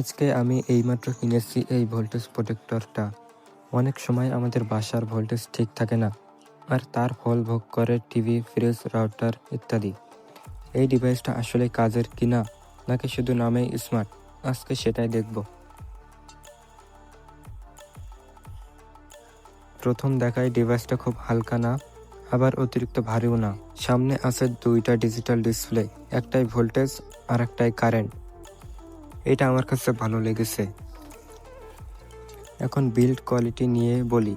আজকে আমি এইমাত্র কিনেছি এই ভোল্টেজ প্রোটেক্টরটা অনেক সময় আমাদের বাসার ভোল্টেজ ঠিক থাকে না, আর তার ফল ভোগ করে টিভি ফ্রিজ রাউটার ইত্যাদি। এই ডিভাইসটা আসলে কাজের কিনা, নাকি শুধু নামেই স্মার্ট আজকে সেটাই দেখব। প্রথম দেখায় ডিভাইসটা খুব হালকা না, আবার অতিরিক্ত ভারীও না। সামনে আছে দুইটা ডিজিটাল ডিসপ্লে একটাই ভোল্টেজ আর একটাই কারেন্ট এটা আমার কাছে ভালো লেগেছে। এখন বিল্ড কোয়ালিটি নিয়ে বলি।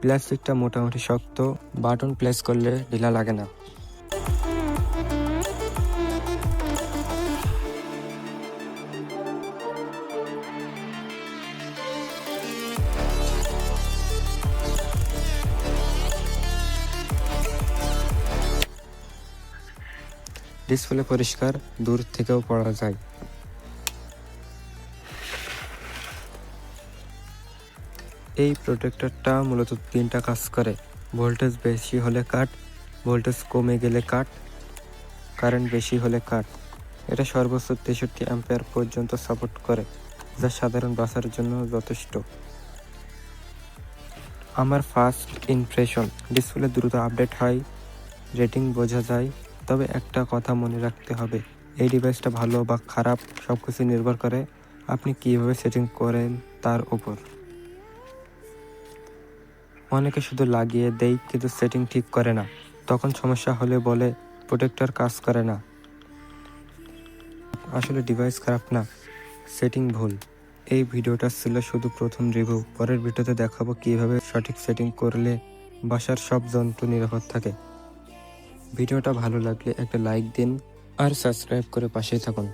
প্লাস্টিকটা মোটামুটি শক্ত বাটন প্লেস করলে ঢিলা লাগে না। ডিসপ্লে পরিষ্কার, দূর থেকেও পড়া যায়। এই প্রোটেক্টরটা মূলত তিনটা কাজ করে। ভোল্টেজ বেশি হলে কাট, ভোল্টেজ কমে গেলে কাট, কারেন্ট বেশি হলে কাট। এটা সর্বোচ্চ তেষট্টি অ্যাম্পিয়ার পর্যন্ত সাপোর্ট করে, যা সাধারণ বাসার জন্য যথেষ্ট। আমার ফার্স্ট ইমপ্রেশন, ডিসপ্লে দ্রুত আপডেট হয়, রেটিং বোঝা যায়, তবে একটা কথা মনে রাখতে হবে, এই ডিভাইসটা ভালো বা খারাপ সব কিছু নির্ভর করে আপনি কীভাবে সেটিং করেন তার উপর। অনেকে শুধু লাগিয়ে দেয় কিন্তু সেটিং ঠিক করে না। তখন সমস্যা হলে বলে প্রোটেক্টর কাজ করে না। আসলে ডিভাইস খারাপ না সেটিং ভুল। এই ভিডিওটা ছিল শুধু প্রথম রিভিউ পরের ভিডিওতে দেখাবো কীভাবে সঠিক সেটিং করলে বাসার সব যন্ত্র নিরাপদ থাকে। ভিডিওটা ভালো লাগলে একটা লাইক দিন আর সাবস্ক্রাইব করে পাশেই থাকুন।